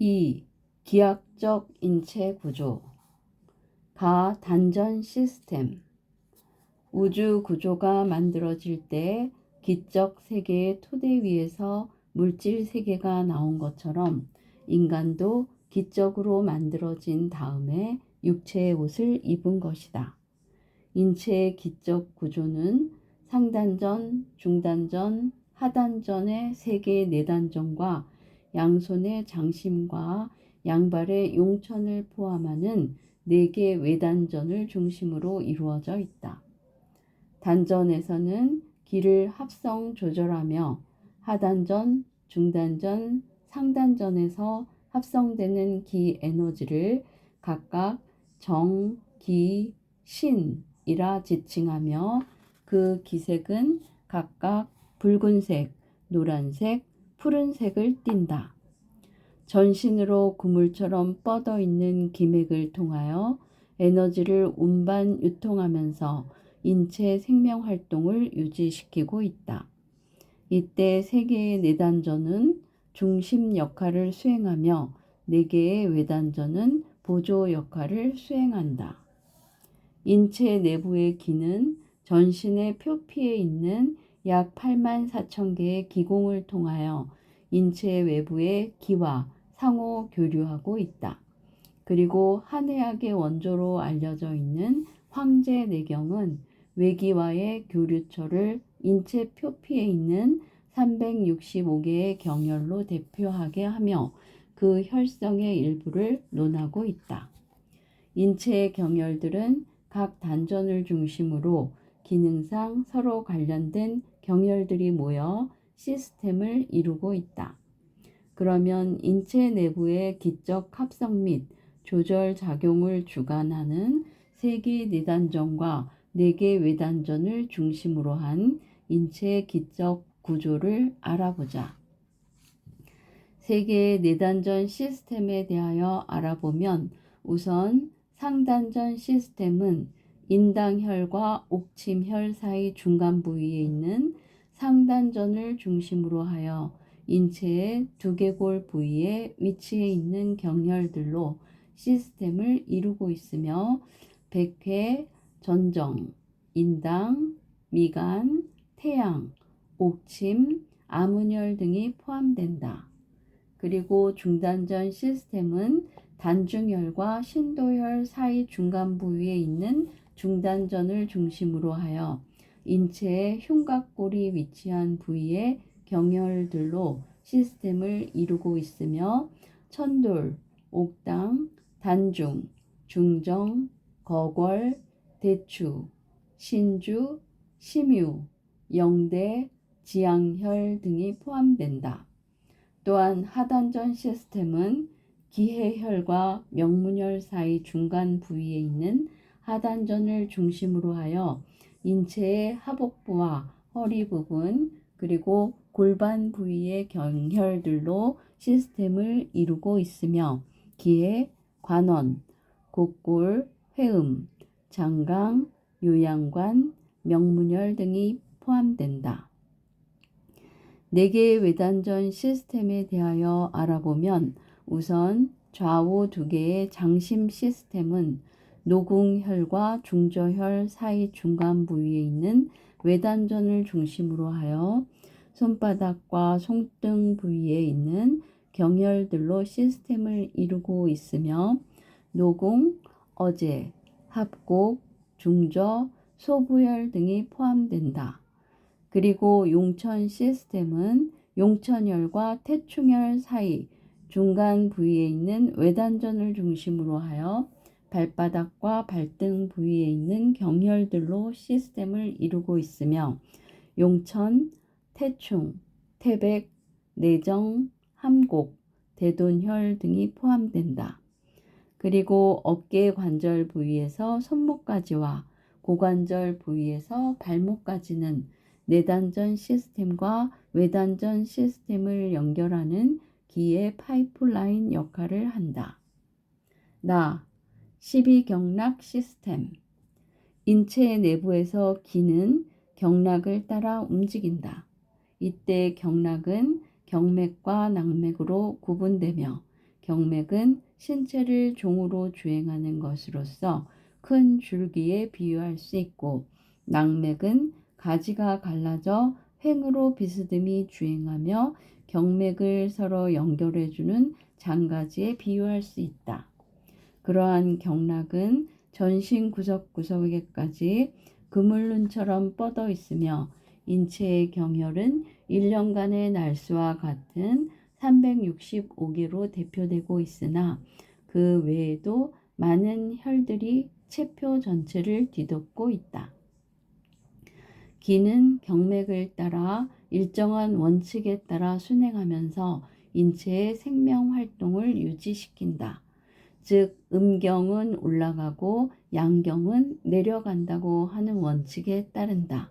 2. 기하적 인체 구조 가 단전 시스템 우주 구조가 만들어질 때 기적 세계의 토대 위에서 물질 세계가 나온 것처럼 인간도 기적으로 만들어진 다음에 육체의 옷을 입은 것이다. 인체의 기적 구조는 상단전, 중단전, 하단전의 세 개의 내단전과 양손의 장심과 양발의 용천을 포함하는 네 개의 외단전을 중심으로 이루어져 있다. 단전에서는 기를 합성 조절하며 하단전, 중단전, 상단전에서 합성되는 기 에너지를 각각 정, 기, 신이라 지칭하며 그 기색은 각각 붉은색, 노란색, 푸른색을 띈다. 전신으로 그물처럼 뻗어 있는 기맥을 통하여 에너지를 운반 유통하면서 인체 생명 활동을 유지시키고 있다. 이때 세 개의 내단전은 중심 역할을 수행하며 네 개의 외단전은 보조 역할을 수행한다. 인체 내부의 기는 전신의 표피에 있는 약 8만 4천 개의 기공을 통하여 인체 외부의 기와 상호 교류하고 있다. 그리고 한해학의 원조로 알려져 있는 황제 내경은 외기와의 교류처를 인체 표피에 있는 365개의 경혈로 대표하게 하며 그 혈성의 일부를 논하고 있다. 인체의 경혈들은 각 단전을 중심으로 기능상 서로 관련된 경혈들이 모여 시스템을 이루고 있다. 그러면 인체 내부의 기적 합성 및 조절 작용을 주관하는 세개 내단전과 네개 외단전을 중심으로 한 인체 기적 구조를 알아보자. 세 개의 내단전 시스템에 대하여 알아보면 우선 상단전 시스템은 인당혈과 옥침혈 사이 중간 부위에 있는 상단전을 중심으로 하여 인체의 두개골 부위에 위치해 있는 경혈들로 시스템을 이루고 있으며 백회, 전정, 인당, 미간, 태양, 옥침, 암은혈 등이 포함된다. 그리고 중단전 시스템은 단중혈과 신도혈 사이 중간 부위에 있는 중단전을 중심으로 하여 인체의 흉곽골이 위치한 부위의 경혈들로 시스템을 이루고 있으며 천돌, 옥당, 단중, 중정, 거궐, 대추, 신주, 심유, 영대, 지양혈 등이 포함된다. 또한 하단전 시스템은 기해혈과 명문혈 사이 중간 부위에 있는 하단전을 중심으로 하여 인체의 하복부와 허리 부분 그리고 골반 부위의 경혈들로 시스템을 이루고 있으며 기에 관원, 곡골, 회음, 장강, 요양관, 명문혈 등이 포함된다. 네 개의 외단전 시스템에 대하여 알아보면 우선 좌우 두 개의 장심 시스템은 노궁혈과 중저혈 사이 중간 부위에 있는 외단전을 중심으로 하여 손바닥과 손등 부위에 있는 경혈들로 시스템을 이루고 있으며 노궁, 어제, 합곡, 중저, 소부혈 등이 포함된다. 그리고 용천 시스템은 용천혈과 태충혈 사이 중간 부위에 있는 외단전을 중심으로 하여 발바닥과 발등 부위에 있는 경혈들로 시스템을 이루고 있으며 용천, 태충, 태백, 내정, 함곡, 대돈혈 등이 포함된다. 그리고 어깨 관절 부위에서 손목까지와 고관절 부위에서 발목까지는 내단전 시스템과 외단전 시스템을 연결하는 기의 파이프라인 역할을 한다. 나, 12경락 시스템. 인체 내부에서 기는 경락을 따라 움직인다. 이때 경락은 경맥과 낙맥으로 구분되며 경맥은 신체를 종으로 주행하는 것으로서 큰 줄기에 비유할 수 있고 낙맥은 가지가 갈라져 횡으로 비스듬히 주행하며 경맥을 서로 연결해주는 장가지에 비유할 수 있다. 그러한 경락은 전신 구석구석에까지 그물눈처럼 뻗어 있으며 인체의 경혈은 1년간의 날수와 같은 365개로 대표되고 있으나 그 외에도 많은 혈들이 체표 전체를 뒤덮고 있다. 기는 경맥을 따라 일정한 원칙에 따라 순행하면서 인체의 생명 활동을 유지시킨다. 즉, 음경은 올라가고 양경은 내려간다고 하는 원칙에 따른다.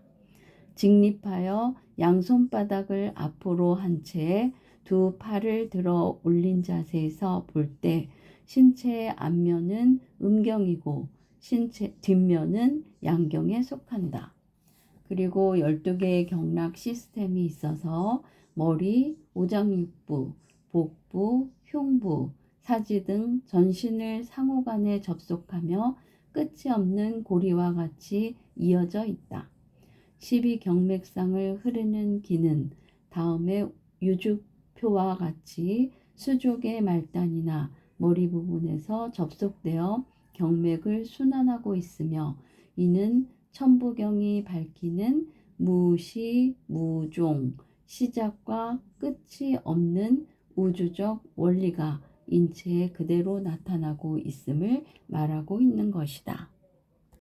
직립하여 양손바닥을 앞으로 한 채 두 팔을 들어 올린 자세에서 볼 때 신체의 앞면은 음경이고 신체 뒷면은 양경에 속한다. 그리고 12개의 경락 시스템이 있어서 머리, 오장육부, 복부, 흉부, 사지 등 전신을 상호간에 접속하며 끝이 없는 고리와 같이 이어져 있다. 12경맥상을 흐르는 기는 다음에 유주표와 같이 수족의 말단이나 머리 부분에서 접속되어 경맥을 순환하고 있으며 이는 천부경이 밝히는 무시, 무종, 시작과 끝이 없는 우주적 원리가 인체에 그대로 나타나고 있음을 말하고 있는 것이다.